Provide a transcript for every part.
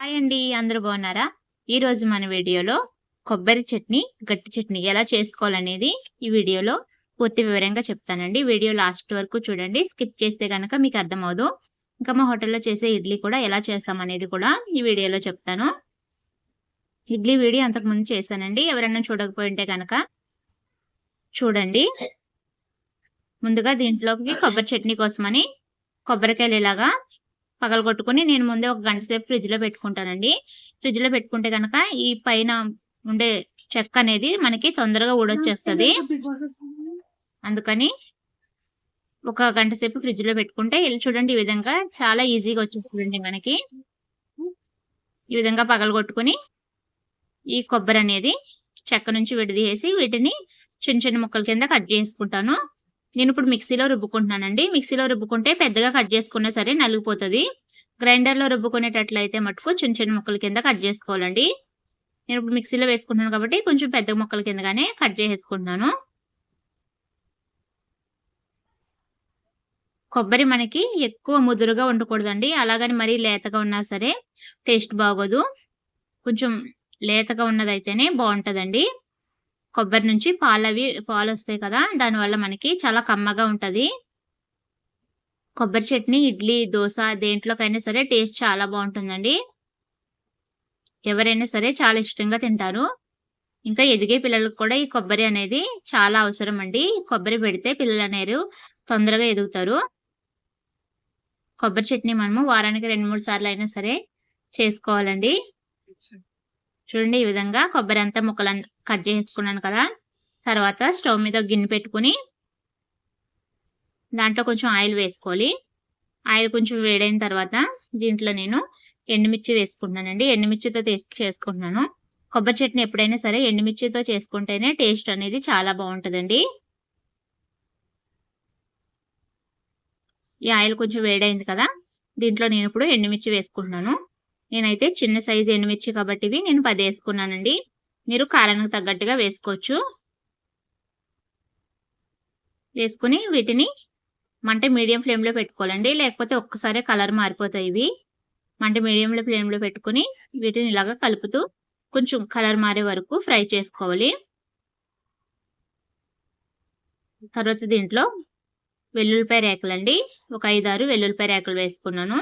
Hi అండి అందరూ బాగున్నారా? ఈ రోజు మన వీడియోలో కొబ్బరి చట్నీ గట్టి చట్నీ ఎలా చేసుకోవాలనేది ఈ వీడియోలో పూర్తి వివరంగా చెప్తానండి. వీడియో లాస్ట్ వరకు చూడండి. స్కిప్ చేస్తే కనుక మీకు అర్థమవుదు. ఇంకా మా హోటల్లో చేసే ఇడ్లీ కూడా ఎలా చేస్తామనేది కూడా ఈ వీడియోలో చెప్తాను. ఇడ్లీ వీడియో అంతకు ముందు చేశానండి ఎవరైనా చూడకపోయింటే కనుక చూడండి. ముందుగా దీంట్లోకి కొబ్బరి చట్నీ కోసమని కొబ్బరికాయలు ఇలాగా పగలగొట్టుకుని నేను ముందే ఒక గంట సేపు ఫ్రిడ్జ్లో పెట్టుకుంటానండి. ఫ్రిడ్జ్లో పెట్టుకుంటే కనుక ఈ పైన ఉండే చెక్క అనేది మనకి తొందరగా ఊడొచ్చేస్తుంది. అందుకని ఒక గంట సేపు ఫ్రిడ్జ్లో పెట్టుకుంటే వెళ్ళి చూడండి ఈ విధంగా చాలా ఈజీగా వచ్చేస్తుందండి మనకి. ఈ విధంగా పగలగొట్టుకుని ఈ కొబ్బరి అనేది చెక్క నుంచి విడదీసి వీటిని చిన్న చిన్న ముక్కల కింద కట్ చేసుకుంటాను నేను ఇప్పుడు మిక్సీలో రుబ్బుకుంటున్నానండి. మిక్సీలో రుబ్బుకుంటే పెద్దగా కట్ చేసుకున్నా సరే నలిగిపోతుంది. గ్రైండర్లో రుబ్బుకునేటట్లయితే మటుకు చిన్న చిన్న ముక్కల కింద కట్ చేసుకోవాలండి. నేను ఇప్పుడు మిక్సీలో వేసుకుంటున్నాను కాబట్టి కొంచెం పెద్ద ముక్కల కిందగానే కట్ చేసేసుకుంటున్నాను. కొబ్బరి మనకి ఎక్కువ ముదురుగా ఉండకూడదండి. అలాగని మరీ లేతగా ఉన్నా సరే టేస్ట్ బాగోదు. కొంచెం లేతగా ఉన్నదైతేనే బాగుంటుందండి. కొబ్బరి నుంచి పాలు అవి పాలు వస్తాయి కదా దానివల్ల మనకి చాలా కమ్మగా ఉంటుంది. కొబ్బరి చట్నీ ఇడ్లీ దోశ దేంట్లోకైనా సరే టేస్ట్ చాలా బాగుంటుందండి. ఎవరైనా సరే చాలా ఇష్టంగా తింటారు. ఇంకా ఎదిగే పిల్లలకు కూడా ఈ కొబ్బరి అనేది చాలా అవసరం అండి. కొబ్బరి పెడితే పిల్లలు అనేరు తొందరగా ఎదుగుతారు. కొబ్బరి చట్నీ మనము వారానికి రెండు మూడు సార్లు అయినా సరే చేసుకోవాలండి. చూడండి ఈ విధంగా కొబ్బరి అంతా ముక్కలు కట్ చేసుకున్నాను కదా. తర్వాత స్టవ్ మీద గిన్నె పెట్టుకుని దాంట్లో కొంచెం ఆయిల్ వేసుకోవాలి. ఆయిల్ కొంచెం వేడైన తర్వాత దీంట్లో నేను ఎండుమిర్చి వేసుకుంటున్నానండి. ఎండుమిర్చితో చేసుకుంటున్నాను. కొబ్బరి చట్నీ ఎప్పుడైనా సరే ఎండుమిర్చితో చేసుకుంటేనే టేస్ట్ అనేది చాలా బాగుంటుందండి. ఈ ఆయిల్ కొంచెం వేడైంది కదా. దీంట్లో నేను ఇప్పుడు ఎండుమిర్చి వేసుకుంటున్నాను. నేనైతే చిన్న సైజు ఎండుమిర్చి కాబట్టి ఇవి నేను పది వేసుకున్నానండి మీరు కారానికి తగ్గట్టుగా వేసుకోవచ్చు. వేసుకుని వీటిని మంట మీడియం ఫ్లేమ్లో పెట్టుకోవాలండి. లేకపోతే ఒక్కసారి కలర్ మారిపోతాయి ఇవి. మంట మీడియంలో ఫ్లేమ్లో పెట్టుకుని వీటిని ఇలాగా కలుపుతూ కొంచెం కలర్ మారే వరకు ఫ్రై చేసుకోవాలి. తర్వాత దీంట్లో వెల్లుల్లిపాయ రేకలండి. ఒక ఐదారు వెల్లుల్లిపాయ రేకలు వేసుకున్నాను.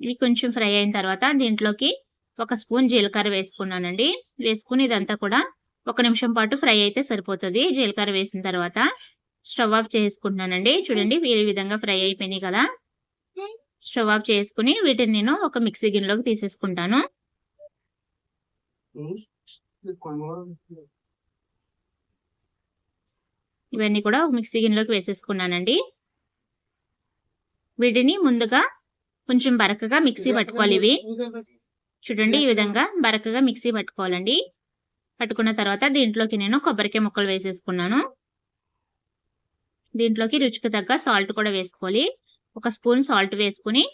ఇవి కొంచెం ఫ్రై అయిన తర్వాత దీంట్లోకి ఒక స్పూన్ జీలకర్ర వేసుకున్నానండి. వేసుకుని ఇదంతా కూడా ఒక నిమిషం పాటు ఫ్రై అయితే సరిపోతుంది. జీలకర్ర వేసిన తర్వాత స్టవ్ ఆఫ్ చేసుకుంటున్నానండి. చూడండి ఈ విధంగా ఫ్రై అయిపోయినాయి కదా. స్టవ్ ఆఫ్ చేసుకుని వీటిని నేను ఒక మిక్సీ గిన్నెలోకి తీసేసుకుంటాను. ఇవన్నీ కూడా ఒక మిక్సీ గిన్నెలోకి వేసేసుకున్నానండి. వీటిని ముందుగా కొంచెం బరకగా మిక్సీ పట్టుకోవాలి ఇవి. చూడండి ఈ విధంగా బరకగా మిక్సీ పట్టుకోవాలండి. పట్టుకున్న తర్వాత దీంట్లోకి నేను కొబ్బరికాయ ముక్కలు వేసేసుకున్నాను. దీంట్లోకి రుచికి తగ్గ సాల్ట్ కూడా వేసుకోవాలి. ఒక స్పూన్ సాల్ట్ వేసుకుని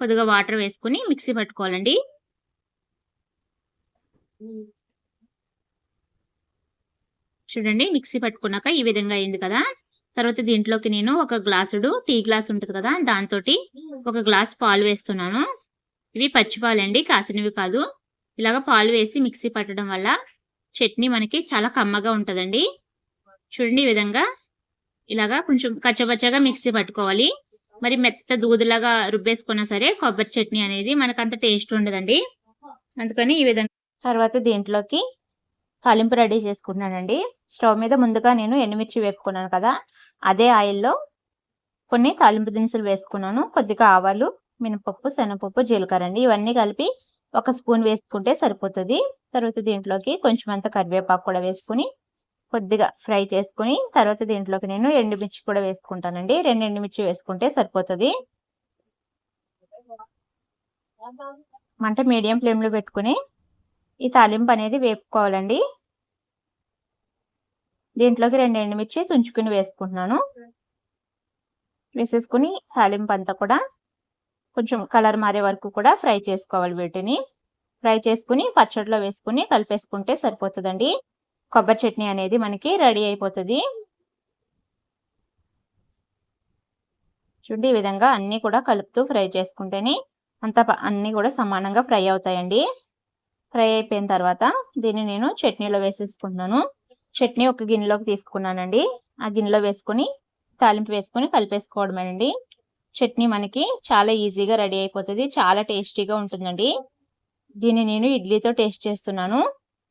కొద్దిగా వాటర్ వేసుకుని మిక్సీ పట్టుకోవాలండి. చూడండి మిక్సీ పట్టుకున్నాక ఈ విధంగా అయింది కదా. తర్వాత దీంట్లోకి నేను ఒక గ్లాసుడు టీ గ్లాస్ ఉంటుంది కదా దాంతో ఒక గ్లాస్ పాలు వేస్తున్నాను. ఇవి పచ్చి పాలండి కాసినవి కాదు. ఇలాగ పాలు వేసి మిక్సీ పట్టడం వల్ల చట్నీ మనకి చాలా కమ్మగా ఉంటుందండి. చూడండి ఈ విధంగా. ఇలాగా కొంచెం కచ్చపచ్చగా మిక్సీ పట్టుకోవాలి. మరి మెత్త దూదులాగా రుబ్బేసుకున్నా సరే కొబ్బరి చట్నీ అనేది మనకు అంత టేస్ట్ ఉండదండి. అందుకని ఈ విధంగా. తర్వాత దీంట్లోకి తాలింపు రెడీ చేసుకున్నానండి స్టవ్ మీద ముందుగా నేను ఎండుమిర్చి వేపుకున్నాను కదా అదే ఆయిల్లో కొన్ని తాలింపు దినుసులు వేసుకున్నాను. కొద్దిగా ఆవాలు మినపప్పు శనగపప్పు జీలకర్ర అండి. ఇవన్నీ కలిపి ఒక స్పూన్ వేసుకుంటే సరిపోతుంది. తర్వాత దీంట్లోకి కొంచెం అంత కరివేపాకు కూడా వేసుకుని కొద్దిగా ఫ్రై చేసుకుని తర్వాత దీంట్లోకి నేను ఎండుమిర్చి కూడా వేసుకుంటానండి. రెండు ఎండుమిర్చి వేసుకుంటే సరిపోతుంది. మంట మీడియం ఫ్లేమ్లో పెట్టుకుని ఈ తాలింపు అనేది వేపుకోవాలండి. దీంట్లోకి రెండు ఎండుమిర్చి తుంచుకుని వేసుకుంటున్నాను. వేసేసుకుని తాలింపు అంతా కూడా కొంచెం కలర్ మారే వరకు కూడా ఫ్రై చేసుకోవాలి వీటిని. ఫ్రై చేసుకుని పచ్చడిలో వేసుకుని కలిపేసుకుంటే సరిపోతుందండి. కొబ్బరి చట్నీ అనేది మనకి రెడీ అయిపోతుంది. చూడండి ఈ విధంగా అన్నీ కూడా కలుపుతూ ఫ్రై చేసుకుంటేనే అంత అన్నీ కూడా సమానంగా ఫ్రై అవుతాయండి. ఫ్రై అయిపోయిన తర్వాత దీన్ని నేను చట్నీలో వేసేసుకుంటున్నాను. చట్నీ ఒక గిన్నెలోకి తీసుకున్నానండి. ఆ గిన్నెలో వేసుకుని తాలింపు వేసుకుని కలిపేసుకోవడమేనండి. చట్నీ మనకి చాలా ఈజీగా రెడీ అయిపోతుంది. చాలా టేస్టీగా ఉంటుందండి. దీన్ని నేను ఇడ్లీతో టేస్ట్ చేస్తున్నాను.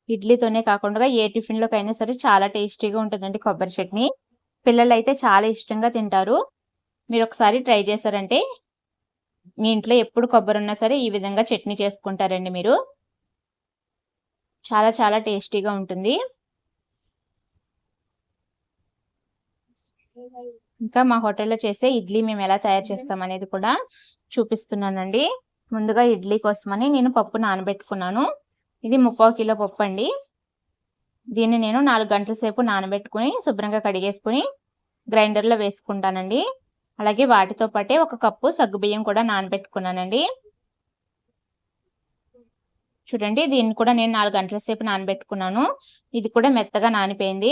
ఇడ్లీతోనే కాకుండా ఏ టిఫిన్లోకి అయినా సరే చాలా టేస్టీగా ఉంటుందండి కొబ్బరి చట్నీ. పిల్లలు అయితే చాలా ఇష్టంగా తింటారు. మీరు ఒకసారి ట్రై చేశారంటే మీ ఇంట్లో ఎప్పుడు కొబ్బరి ఉన్నా సరే ఈ విధంగా చట్నీ చేసుకుంటారండి మీరు. చాలా చాలా టేస్టీగా ఉంటుంది. ఇంకా మా హోటల్లో చేసే ఇడ్లీ మేము ఎలా తయారు చేస్తాం అనేది కూడా చూపిస్తున్నానండి. ముందుగా ఇడ్లీ కోసమని నేను పప్పు నానబెట్టుకున్నాను. ఇది ముప్పావు కిలో పప్పు అండి. దీన్ని నేను నాలుగు గంటల సేపు నానబెట్టుకుని శుభ్రంగా కడిగేసుకుని గ్రైండర్లో వేసుకుంటానండి. అలాగే వాటితో పాటే ఒక కప్పు సగ్గుబియ్యం కూడా నానబెట్టుకున్నానండి. చూడండి దీన్ని కూడా నేను నాలుగు గంటల సేపు నానబెట్టుకున్నాను. ఇది కూడా మెత్తగా నానిపోయింది.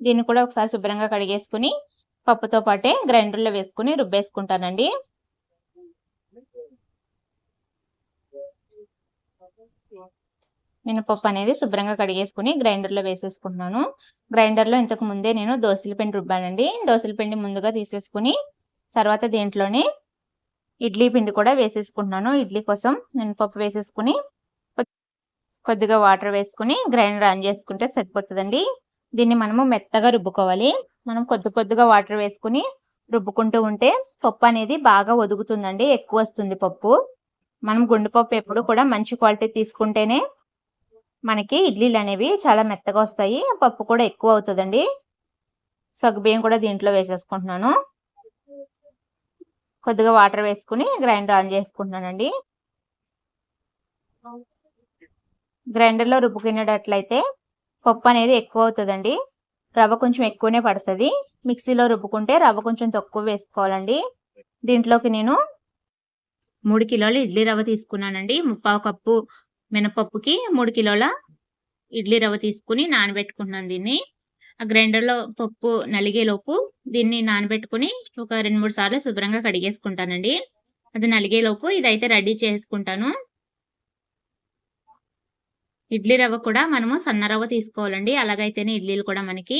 దీన్ని కూడా ఒకసారి శుభ్రంగా కడిగేసుకుని పప్పుతో పాటే గ్రైండర్లో వేసుకుని రుబ్బేసుకుంటానండి. మినపప్పు అనేది శుభ్రంగా కడిగేసుకుని గ్రైండర్లో వేసేసుకుంటున్నాను. గ్రైండర్లో ఇంతకు ముందే నేను దోశల పిండి రుబ్బానండి. దోశల పిండి ముందుగా తీసేసుకుని తర్వాత దీంట్లోనే ఇడ్లీ పిండి కూడా వేసేసుకుంటున్నాను. ఇడ్లీ కోసం మినపప్పు వేసేసుకుని కొద్దిగా వాటర్ వేసుకుని గ్రైండర్ ఆన్ చేసుకుంటే సరిపోతుందండి. దీన్ని మనము మెత్తగా రుబ్బుకోవాలి. మనం కొద్ది కొద్దిగా వాటర్ వేసుకుని రుబ్బుకుంటూ ఉంటే పప్పు అనేది బాగా ఒదుగుతుందండి ఎక్కువ వస్తుంది పప్పు. మనం గుండె పప్పు ఎప్పుడు కూడా మంచి క్వాలిటీ తీసుకుంటేనే మనకి ఇడ్లీలు అనేవి చాలా మెత్తగా వస్తాయి. పప్పు కూడా ఎక్కువ అవుతుందండి. సగ్గుబియ్యం కూడా దీంట్లో వేసేసుకుంటున్నాను. కొద్దిగా వాటర్ వేసుకుని గ్రైండర్ ఆన్ చేసుకుంటున్నానండి. గ్రైండర్లో రుబ్బుకునేటట్లయితే పప్పు అనేది ఎక్కువ అవుతుందండి. రవ్వ కొంచెం ఎక్కువనే పడుతుంది. మిక్సీలో రుబ్బుకుంటే రవ్వ కొంచెం తక్కువ వేసుకోవాలండి. దీంట్లోకి నేను మూడు కిలోల ఇడ్లీ రవ్వ తీసుకున్నానండి. ముప్పావు కప్పు మినపప్పుకి మూడు కిలోల ఇడ్లీ రవ్వ తీసుకుని నానబెట్టుకుంటున్నాను దీన్ని. ఆ గ్రైండర్లో పప్పు నలిగేలోపు దీన్ని నానబెట్టుకుని ఒక రెండు మూడు సార్లు శుభ్రంగా కడిగేసుకుంటానండి. అది నలిగేలోపు ఇదైతే రెడీ చేసుకుంటాను. ఇడ్లీ రవ్వ కూడా మనము సన్న రవ్వ తీసుకోవాలండి. అలాగైతేనే ఇడ్లీలు కూడా మనకి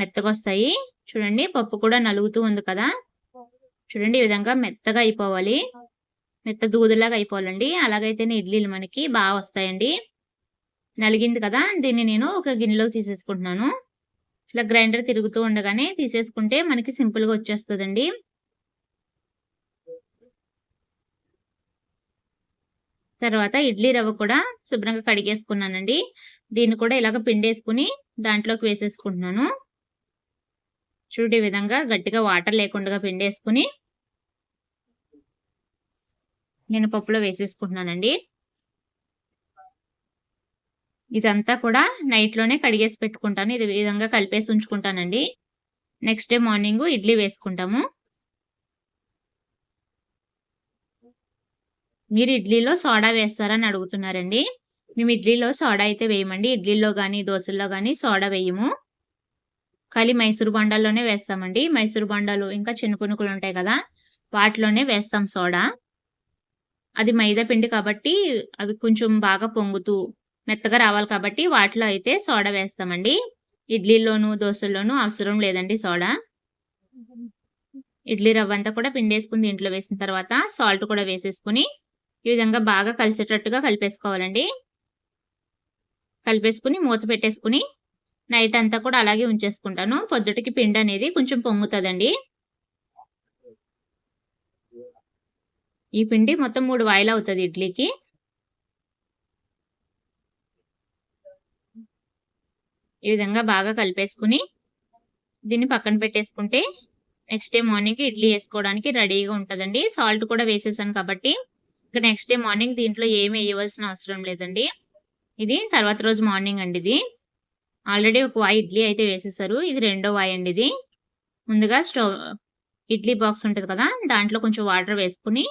మెత్తగా వస్తాయి చూడండి పప్పు కూడా నలుగుతూ ఉంది కదా. చూడండి ఈ విధంగా మెత్తగా అయిపోవాలి. మెత్త దూదులాగా అయిపోవాలండి. అలాగైతేనే ఇడ్లీలు మనకి బాగా వస్తాయండి. నలిగింది కదా దీన్ని నేను ఒక గిన్నెలోకి తీసేసుకుంటున్నాను. ఇట్లా గ్రైండర్ తిరుగుతూ ఉండగానే తీసేసుకుంటే మనకి సింపుల్గా వచ్చేస్తుందండి. తర్వాత ఇడ్లీ రవ్వ కూడా శుభ్రంగా కడిగేసుకున్నానండి. దీన్ని కూడా ఇలాగ పిండేసుకుని దాంట్లోకి వేసేసుకుంటున్నాను. చూడే విధంగా గట్టిగా వాటర్ లేకుండా పిండేసుకుని నేను పప్పులో వేసేసుకుంటున్నానండి. ఇదంతా కూడా నైట్లోనే కడిగేసి పెట్టుకుంటాను. ఇది విధంగా కలిపేసి ఉంచుకుంటానండి. నెక్స్ట్ డే మార్నింగ్ ఇడ్లీ వేసుకుంటాము. మీరు ఇడ్లీలో సోడా వేస్తారని అడుగుతున్నారండి. మేము ఇడ్లీలో సోడా అయితే వేయమండి. ఇడ్లీలో కానీ దోశల్లో కానీ సోడా వేయము. ఖాళీ మైసూరు బండాల్లోనే వేస్తామండి. మైసూరు బండాలు ఇంకా చిన్న పునుకులు ఉంటాయి కదా వాటిలోనే వేస్తాం సోడా. అది మైదా పిండి కాబట్టి అవి కొంచెం బాగా పొంగుతూ మెత్తగా రావాలి కాబట్టి వాటిలో అయితే సోడా వేస్తామండి. ఇడ్లీలోను దోశల్లోనూ అవసరం లేదండి సోడా. ఇడ్లీ రవ్వ అంతా కూడా పిండేసుకుని దీంట్లో వేసిన తర్వాత సాల్ట్ కూడా వేసేసుకుని ఈ విధంగా బాగా కలిసేటట్టుగా కలిపేసుకోవాలండి. కలిపేసుకుని మూత పెట్టేసుకుని నైట్ అంతా కూడా అలాగే ఉంచేసుకుంటాను. పొద్దుటికి పిండి అనేది కొంచెం పొంగుతుందండి. ఈ పిండి మొత్తం మూడు వాయిల్ అవుతుంది ఇడ్లీకి. ఈ విధంగా బాగా కలిపేసుకుని దీన్ని పక్కన పెట్టేసుకుంటే నెక్స్ట్ డే మార్నింగ్ ఇడ్లీ వేసుకోవడానికి రెడీగా ఉంటుందండి. సాల్ట్ కూడా వేసేసాను కాబట్టి ఇంకా నెక్స్ట్ డే మార్నింగ్ దీంట్లో ఏమి వేయవలసిన అవసరం లేదండి. ఇది తర్వాత రోజు మార్నింగ్ అండి ఇది. ఆల్రెడీ ఒక వాయి ఇడ్లీ అయితే వేసేసారు. ఇది రెండో వాయి అండి ఇది. ముందుగా స్టవ్ ఇడ్లీ బాక్స్ ఉంటుంది కదా దాంట్లో కొంచెం వాటర్ వేసుకుని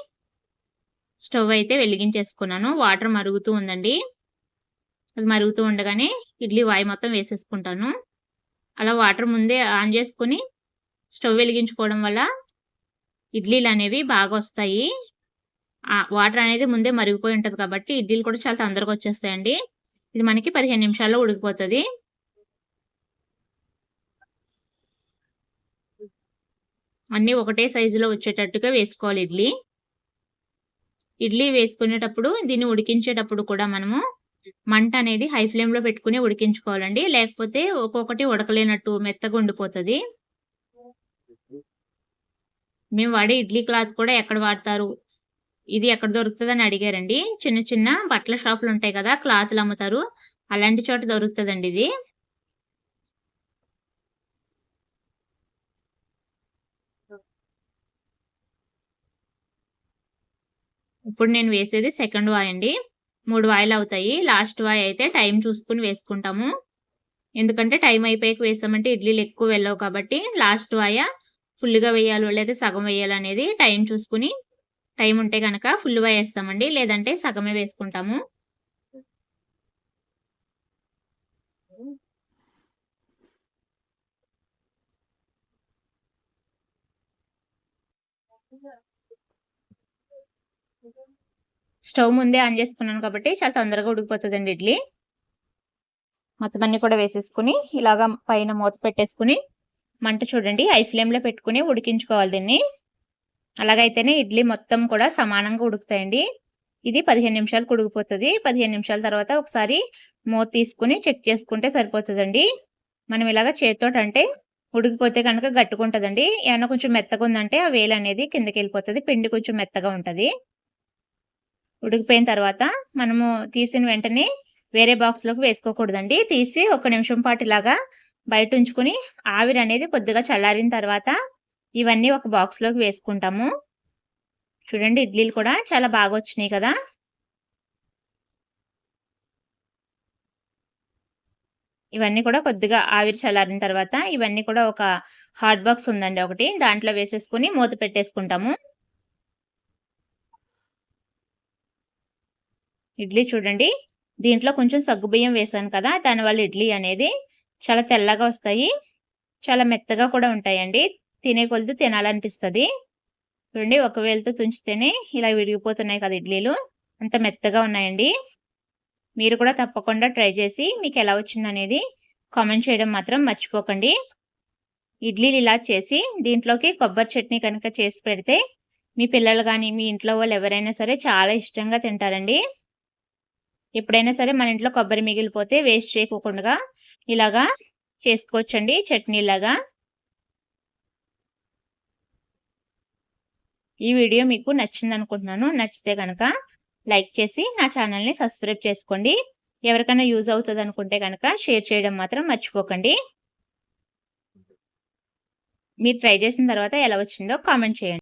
స్టవ్ అయితే వెలిగించేసుకున్నాను. వాటర్ మరుగుతూ ఉందండి. అది మరుగుతూ ఉండగానే ఇడ్లీ వాయి మొత్తం వేసేసుకుంటాను. అలా వాటర్ ముందే ఆన్ చేసుకుని స్టవ్ వెలిగించుకోవడం వల్ల ఇడ్లీలు అనేవి బాగా వస్తాయి. వాటర్ అనేది ముందే మరిగిపోయి ఉంటుంది కాబట్టి ఇడ్లీలు కూడా చాలా తొందరగా వచ్చేస్తాయండి. ఇది మనకి పదిహేను నిమిషాల్లో ఉడికిపోతుంది. అన్నీ ఒకటే సైజులో వచ్చేటట్టుగా వేసుకోవాలి ఇడ్లీ. ఇడ్లీ వేసుకునేటప్పుడు దీన్ని ఉడికించేటప్పుడు కూడా మనము మంట అనేది హై ఫ్లేమ్లో పెట్టుకుని ఉడికించుకోవాలండి. లేకపోతే ఒక్కొక్కటి ఉడకలేనట్టు మెత్తగా ఉండిపోతుంది. మేము వాడే ఇడ్లీ క్లాత్ కూడా ఎక్కడ వాడతారు? ఇది ఎక్కడ దొరుకుతుందని అడిగారండి. చిన్న చిన్న బట్టల షాపులు ఉంటాయి కదా క్లాత్లు అమ్ముతారు. అలాంటి చోట దొరుకుతుందండి ఇది. ఇప్పుడు నేను వేసేది సెకండ్ వాయ్ అండి. మూడు వాయిలు అవుతాయి. లాస్ట్ వాయ్ అయితే టైం చూసుకుని వేసుకుంటాము. ఎందుకంటే టైం అయిపోయాక వేసామంటే ఇడ్లీలు ఎక్కువ వెళ్ళవు కాబట్టి లాస్ట్ వాయ ఫుల్గా వేయాలి లేదా సగం వేయాలనేది టైం చూసుకుని టైం ఉంటే కనుక ఫుల్గా వేస్తామండి. లేదంటే సగమే వేసుకుంటాము. స్టవ్ ముందే ఆన్ చేసుకున్నాను కాబట్టి చాలా తొందరగా ఉడికిపోతుందండి ఇడ్లీ. మొత్తం అన్ని కూడా వేసేసుకుని ఇలాగా పైన మూత పెట్టేసుకుని మంట చూడండి. ఐ ఫ్లేమ్లో పెట్టుకుని ఉడికించుకోవాలి దీన్ని. అలాగైతేనే ఇడ్లీ మొత్తం కూడా సమానంగా ఉడుకుతాయండి. ఇది పదిహేను నిమిషాలు ఉడికిపోతుంది. పదిహేను నిమిషాల తర్వాత ఒకసారి మూత తీసుకుని చెక్ చేసుకుంటే సరిపోతుందండి. మనం ఇలాగ చేతితోటి అంటే ఉడికిపోతే కనుక గట్టుకుంటుందండి. ఏమన్నా కొంచెం మెత్తగా ఉందంటే ఆ వేలు అనేది కిందకి వెళ్ళిపోతుంది పిండి కొంచెం మెత్తగా ఉంటుంది. ఉడికిపోయిన తర్వాత మనము తీసిన వెంటనే వేరే బాక్స్లోకి వేసుకోకూడదండి. తీసి ఒక నిమిషం పాటు ఇలాగా బయట ఉంచుకుని ఆవిరి అనేది కొద్దిగా చల్లారిన తర్వాత ఇవన్నీ ఒక బాక్స్లోకి వేసుకుంటాము. చూడండి ఇడ్లీలు కూడా చాలా బాగా వచ్చినాయి కదా. ఇవన్నీ కూడా కొద్దిగా ఆవిరి చల్లారిన తర్వాత ఇవన్నీ కూడా ఒక హాట్ బాక్స్ ఉందండి ఒకటి. దాంట్లో వేసేసుకుని మూత పెట్టేసుకుంటాము. ఇడ్లీ చూడండి దీంట్లో కొంచెం సగ్గుబియ్యం వేసాను కదా దానివల్ల ఇడ్లీ అనేది చాలా తెల్లగా వస్తాయి. చాలా మెత్తగా కూడా ఉంటాయండి. తినే కొలుతూ తినాలనిపిస్తుంది. చూడండి ఒక వేలతో తుంచితేనే ఇలా విరిగిపోతున్నాయి కదా ఇడ్లీలు. అంత మెత్తగా ఉన్నాయండి. మీరు కూడా తప్పకుండా ట్రై చేసి మీకు ఎలా వచ్చిందనేది కామెంట్ చేయడం మాత్రం మర్చిపోకండి. ఇడ్లీలు ఇలా చేసి దీంట్లోకి కొబ్బరి చట్నీ కనుక చేసి పెడితే మీ పిల్లలు కానీ మీ ఇంట్లో వాళ్ళు ఎవరైనా సరే చాలా ఇష్టంగా తింటారండి. ఎప్పుడైనా సరే మన ఇంట్లో కొబ్బరి మిగిలిపోతే వేస్ట్ చేయకోకుండా ఇలాగా చేసుకోవచ్చండి చట్నీలాగా ఈ వీడియో మీకు నచ్చింది అనుకుంటున్నాను నచ్చితే కనుక లైక్ చేసి నా ఛానల్ని సబ్స్క్రైబ్ చేసుకోండి. ఎవరికైనా యూజ్ అవుతుంది అనుకుంటే కనుక షేర్ చేయడం మాత్రం మర్చిపోకండి. మీరు ట్రై చేసిన తర్వాత ఎలా వచ్చిందో కామెంట్ చేయండి.